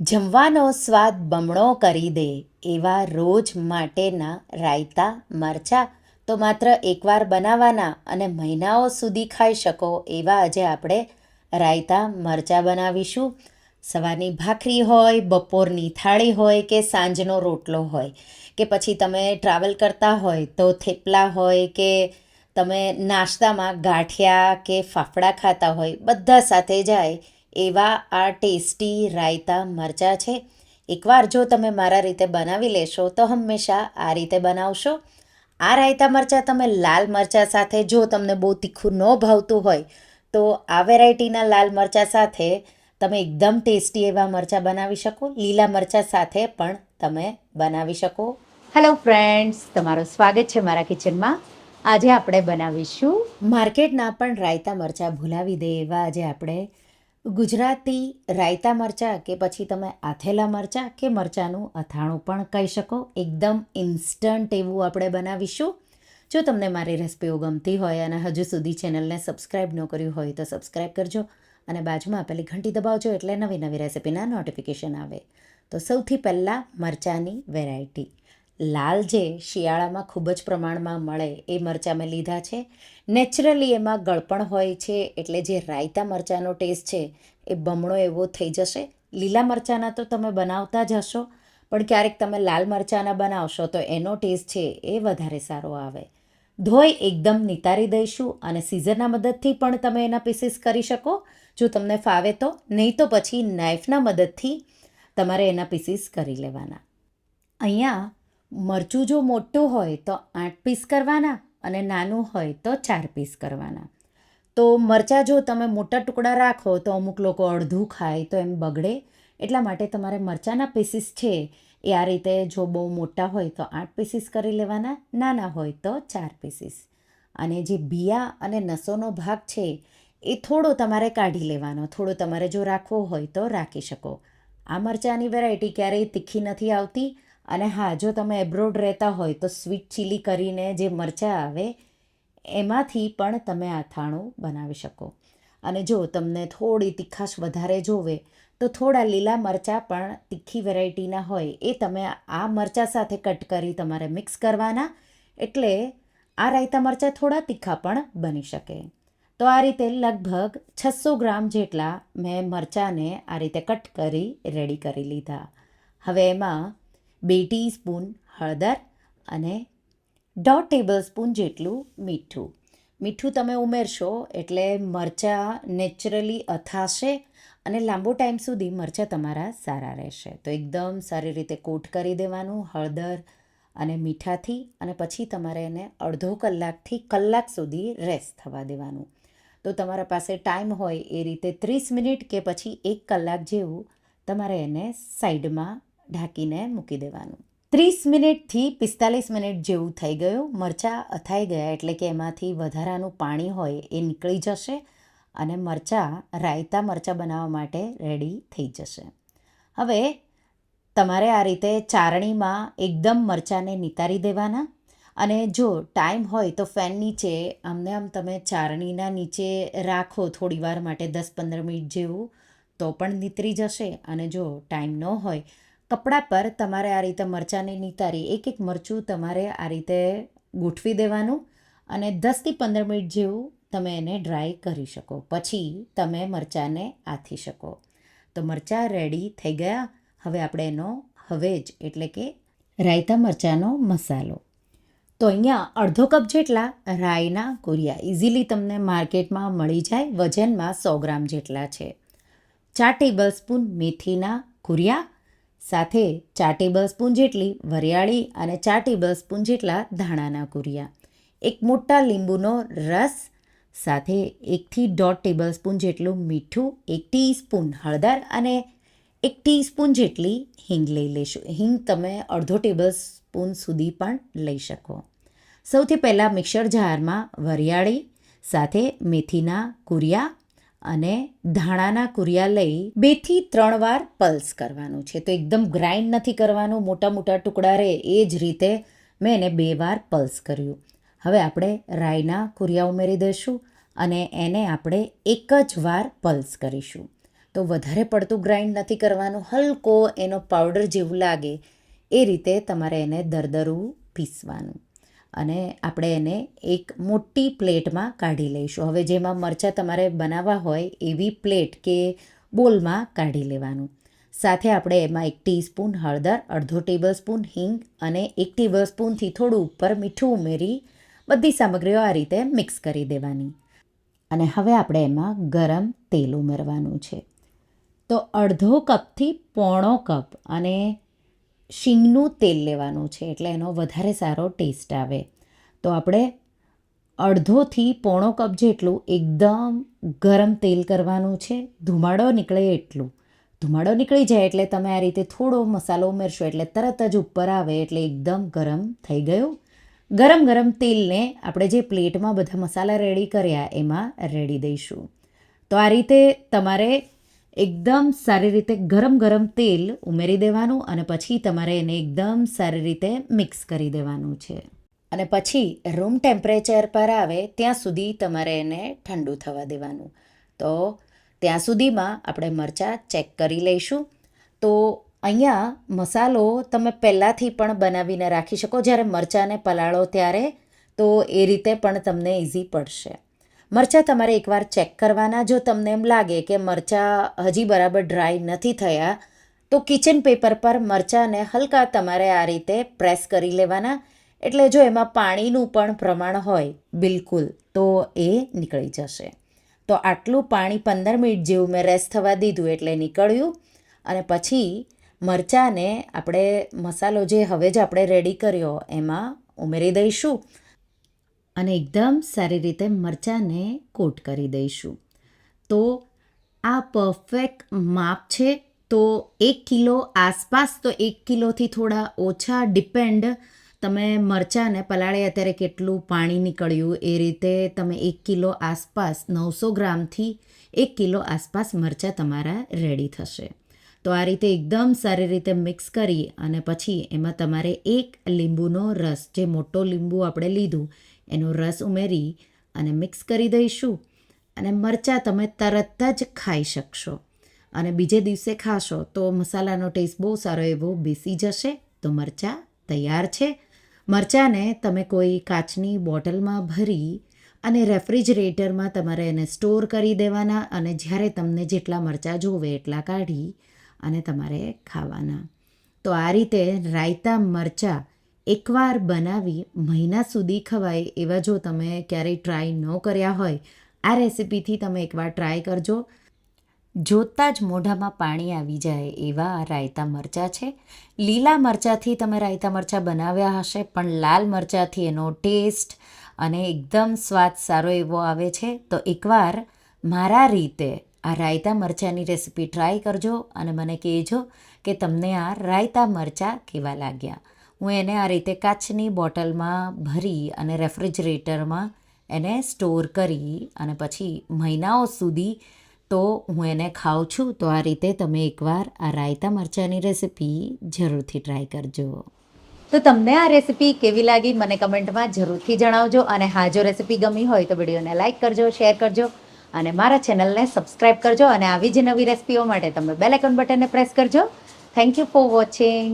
જમવાનો સ્વાદ બમણો કરી દે એવા રોજ માટેના રાયતા, મરચાં તો માત્ર એકવાર બનાવવાના અને મહિનાઓ સુધી ખાઈ શકો એવા આજે આપણે રાયતા, મરચાં બનાવીશું. સવારની ભાખરી હોય, બપોરની થાળી હોય કે સાંજનો રોટલો હોય કે પછી તમે ટ્રાવેલ કરતા હોય તો થેપલા હોય કે તમે નાસ્તામાં ગાંઠિયા કે ફાફડા ખાતા હોય, બધા સાથે જાય એવા આ ટેસ્ટી રાયતા મરચાં છે. એકવાર જો તમે મારા રીતે બનાવી લેશો તો હંમેશા આ રીતે બનાવશો. આ રાયતા મરચાં તમે લાલ મરચાં સાથે જો તમને બહુ તીખું ન ભાવતું હોય તો આ વેરાયટીના લાલ મરચાં સાથે તમે એકદમ ટેસ્ટી એવા મરચાં બનાવી શકો. લીલા મરચાં સાથે પણ તમે બનાવી શકો. હેલો ફ્રેન્ડ્સ તમારું સ્વાગત છે મારા કિચનમાં. આજે આપણે બનાવીશું માર્કેટના પણ રાયતા મરચાં ભૂલાવી દે એવા આજે આપણે ગુજરાતી રાયતા મરચાં કે પછી તમે આથેલા મરચાં કે મરચાંનું અથાણું પણ કહી શકો. એકદમ ઇન્સ્ટન્ટ એવું આપણે બનાવીશું. જો તમને મારી રેસિપીઓ ગમતી હોય અને હજુ સુધી ચેનલને સબસ્ક્રાઈબ ન કર્યું હોય તો સબસ્ક્રાઈબ કરજો અને બાજુમાં આપેલી ઘંટી દબાવજો એટલે નવી નવી રેસિપીના નોટિફિકેશન આવે. તો સૌથી પહેલાં મરચાંની વેરાયટી લાલ જે શિયાળામાં ખૂબ જ પ્રમાણમાં મળે એ મરચાં મેં લીધા છે. નેચરલી એમાં ગળપણ હોય છે, એટલે જે રાયતા મરચાંનો ટેસ્ટ છે, એ બમણો એવો થઈ જશે. લીલા મરચાંના તો તમે બનાવતા જ હશો, પણ ક્યારેક તમે લાલ મરચાંના બનાવશો તો એનો ટેસ્ટ છે એ વધારે સારો આવે. ધોઈ એકદમ નિતારી દઈશું અને સીઝરના મદદથી પણ તમે એના પીસીસ કરી શકો. જો તમને ફાવે તો, નહીં તો પછી નાઇફના મદદથી તમારે એના પીસીસ કરી લેવાના. અહીંયા મરચું જો મોટું હોય તો આઠ પીસ કરવાના અને નાનું હોય તો ચાર પીસ કરવાના. તો મરચાં જો તમે મોટા ટુકડા રાખો તો અમુક લોકો અડધું ખાય તો એમ બગડે. એટલા માટે તમારે મરચાંના પીસીસ છે એ આ રીતે જો બહુ મોટા હોય તો આઠ પીસીસ કરી લેવાના, નાના હોય તો ચાર પીસીસ અને જે બિયા અને નસોનો ભાગ છે એ થોડો તમારે કાઢી લેવાનો, થોડો તમારે જો રાખવો હોય તો રાખી શકો. આ મરચાંની વેરાયટી ક્યારેય તીખી નથી આવતી અને હા, જો તમે એબ્રોડ રહેતા હોય તો સ્વીટ ચીલી કરીને જે મરચાં આવે, એમાંથી પણ તમે અથાણું બનાવી શકો. અને જો તમને થોડી તીખાશ વધારે જોવે, તો થોડા લીલા મરચાં પણ તીખી વેરાયટીના હોય, એ તમે આ મરચાં સાથે કટ કરી તમારે મિક્સ કરવાના, એટલે આ રાયતા મરચાં થોડા તીખા પણ બની શકે. તો આ રીતે લગભગ છસો ગ્રામ જેટલા મેં મરચાંને આ રીતે કટ કરી રેડી કરી લીધા. હવે એમાં બે ટીસ્પૂન હળદર અને દોઢ ટેબલ સ્પૂન જેટલું મીઠું. મીઠું તમે ઉમેરશો એટલે મરચાં નેચરલી અથાશે અને લાંબો ટાઈમ સુધી મરચાં તમારા સારા રહેશે. તો એકદમ સારી રીતે કોટ કરી દેવાનું હળદર અને મીઠાથી અને પછી તમારે એને અડધો કલાકથી કલાક સુધી રેસ્ટ થવા દેવાનું. તો તમારા પાસે ટાઈમ હોય એ રીતે ત્રીસ મિનિટ કે પછી એક કલાક જેવું તમારે એને સાઈડમાં ઢાંકીને મૂકી દેવાનું. ત્રીસ મિનિટથી પિસ્તાલીસ મિનિટ જેવું થઈ ગયું. મરચાં અથાઈ ગયા એટલે કે એમાંથી વધારાનું પાણી હોય એ નીકળી જશે અને મરચાં, રાયતા મરચાં બનાવવા માટે રેડી થઈ જશે. હવે તમારે આ રીતે ચારણીમાં એકદમ મરચાંને નિતારી દેવાના અને જો ટાઈમ હોય તો ફેન નીચે, આમને આમ તમે ચારણીના નીચે રાખો થોડી વાર માટે દસ પંદર મિનિટ જેવું, તો પણ નીતરી જશે અને જો ટાઈમ ન હોય કપડા પર તમારે આ રીતે મરચાંને નિતારી એક એક મરચું તમારે આ રીતે ગોઠવી દેવાનું અને દસથી પંદર મિનિટ જેવું તમે એને ડ્રાય કરી શકો. પછી તમે મરચાંને આથી શકો. તો મરચાં રેડી થઈ ગયા. હવે આપણે એનો હવે જ એટલે કે રાયતા મરચાંનો મસાલો. તો અહીંયા અડધો કપ જેટલા રાઈના કુરિયા ઇઝીલી તમને માર્કેટમાં મળી જાય. વજનમાં સો ગ્રામ જેટલા છે. ચાર ટેબલ સ્પૂન મેથીના કુરિયા સાથે ચાર ટેબલ સ્પૂન જેટલી વરિયાળી અને ચાર ટેબલ સ્પૂન જેટલા ધાણાના કુરિયા. એક મોટા લીંબુનો રસ, સાથે એકથી દોઢ ટેબલ સ્પૂન જેટલું મીઠું, એક ટીસ્પૂન હળદર અને એક ટીસ્પૂન જેટલી હિંગ લઈ લેશું. હિંગ તમે અડધો ટેબલ સ્પૂન સુધી પણ લઈ શકો. સૌથી પહેલાં મિક્સર જારમાં વરિયાળી, સાથે મેથીના કુરિયા અને ધાણાના કુરિયા લઈ બેથી ત્રણ વાર પલ્સ કરવાનું છે. તો એકદમ ગ્રાઇન્ડ નથી કરવાનું, મોટા મોટા ટુકડા રહે એ જ રીતે મેં એને બે વાર પલ્સ કર્યું. હવે આપણે રાઈના કુરિયા ઉમેરી દઈશું અને એને આપણે એક જ વાર પલ્સ કરીશું. તો વધારે પડતું ગ્રાઇન્ડ નથી કરવાનું, હલકો એનો પાવડર જેવું લાગે એ રીતે તમારે એને દરદરું પીસવાનું. અને આપણે એને એક મોટી પ્લેટમાં કાઢી લઈશું. હવે જેમાં મરચાં તમારે બનાવવા હોય એવી પ્લેટ કે બોલમાં કાઢી લેવાનું. સાથે આપણે એમાં એક ટીસ્પૂન હળદર, અડધો ટેબલ સ્પૂન હિંગ અને એક ટેબલ સ્પૂનથી થોડું ઉપર મીઠું ઉમેરી બધી સામગ્રીઓ આ રીતે મિક્સ કરી દેવાની. અને હવે આપણે એમાં ગરમ તેલ ઉમેરવાનું છે. તો અડધો કપથી પોણો કપ અને શીંગનું તેલ લેવાનું છે, એટલે એનો વધારે સારો ટેસ્ટ આવે. તો આપણે અડધોથી પોણો કપ જેટલું એકદમ ગરમ તેલ કરવાનું છે. ધુમાડો નીકળે એટલું. ધુમાડો નીકળી જાય એટલે તમે આ રીતે થોડો મસાલો ઉમેરશો એટલે તરત જ ઉપર આવે એટલે એકદમ ગરમ થઈ ગયું. ગરમ ગરમ તેલને આપણે જે પ્લેટમાં બધા મસાલા રેડી કર્યા એમાં રેડી દઈશું. તો આ રીતે તમારે એકદમ સારી રીતે ગરમ ગરમ તેલ ઉમેરી દેવાનું અને પછી તમારે એને એકદમ સારી રીતે મિક્સ કરી દેવાનું છે. અને પછી રૂમ ટેમ્પરેચર પર આવે ત્યાં સુધી તમારે એને ઠંડુ થવા દેવાનું. તો ત્યાં સુધીમાં આપણે મરચાં ચેક કરી લઈશું. તો અહીંયા મસાલો તમે પહેલાંથી પણ બનાવીને રાખી શકો. જ્યારે મરચાંને પલાળો ત્યારે તો એ રીતે પણ તમને ઇઝી પડશે. મરચાં તમારે એકવાર ચેક કરવાના. જો તમને એમ લાગે કે મરચાં હજી બરાબર ડ્રાય નથી થયા, તો કિચન પેપર પર મરચાંને હલકા તમારે આ રીતે પ્રેસ કરી લેવાના. એટલે જો એમાં પાણીનું પણ પ્રમાણ હોય, બિલકુલ, તો એ નીકળી જશે. તો આટલું પાણી પંદર મિનિટ જેવું મેં રેસ્ટ થવા દીધું એટલે નીકળ્યું. અને પછી મરચાંને આપણે મસાલો જે હવે જ આપણે રેડી કર્યો, એમાં ઉમેરી દઈશું. અને એકદમ સારી રીતે મરચાંને કોટ કરી દઈશું. તો આ પરફેક્ટ માપ છે. તો એક કિલો આસપાસ તો એક કિલોથી થોડા ઓછા ડિપેન્ડ તમે મરચાંને પલાળ્યા અત્યારે કેટલું પાણી નીકળ્યું એ રીતે તમે એક કિલો આસપાસ નવસો ગ્રામથી એક કિલો આસપાસ મરચાં તમારા રેડી થશે. તો આ રીતે એકદમ સારી રીતે મિક્સ કરી અને પછી એમાં તમારે એક લીંબુનો રસ, જે મોટો લીંબુ આપણે લીધું એનો રસ ઉમેરી અને મિક્સ કરી દઈશું અને મરચાં તમે તરત જ ખાઈ શકશો. અને બીજે દિવસે ખાશો તો મસાલાનો ટેસ્ટ બહુ સારો એવો બેસી જશે. તો મરચાં તૈયાર છે. મરચાંને તમે કોઈ કાચની બોટલમાં ભરી અને રેફ્રિજરેટરમાં તમારે એને સ્ટોર કરી દેવાના અને જ્યારે તમને જેટલા મરચાં જોવે એટલા કાઢી અને તમારે ખાવાના. તો આ રીતે રાયતા મરચાં એકવાર બનાવી મહિના સુધી ખવાય એવા જો તમે ક્યારેય ટ્રાય ન કર્યા હોય, આ રેસિપીથી તમે એકવાર ટ્રાય કરજો. જોતાં જ મોઢામાં પાણી આવી જાય એવા રાયતા મરચાં છે. લીલા મરચાંથી તમે રાયતા મરચાં બનાવ્યા હશે, પણ લાલ મરચાંથી એનો ટેસ્ટ અને એકદમ સ્વાદ સારો એવો આવે છે. તો એકવાર મારા રીતે આ રાયતા મરચાંની રેસિપી ટ્રાય કરજો અને મને કહેજો કે તમને આ રાયતા મરચાં કેવા લાગ્યા. હું એને આ રીતે કાચની બોટલમાં ભરી અને રેફ્રિજરેટરમાં એને સ્ટોર કરી અને પછી મહિનાઓ સુધી તો હું એને ખાઉં છું. તો આ રીતે તમે એકવાર આ રાયતા મરચાંની રેસિપી જરૂરથી ટ્રાય કરજો. તો તમને આ રેસિપી કેવી લાગી મને કમેન્ટમાં જરૂરથી જણાવજો અને હા, જો રેસિપી ગમી હોય તો વિડીયોને લાઇક કરજો, શેર કરજો અને મારા ચેનલને સબસ્ક્રાઈબ કરજો અને આવી જ નવી રેસિપીઓ માટે તમે બેલ આઇકોન બટનને પ્રેસ કરજો. Thank you for watching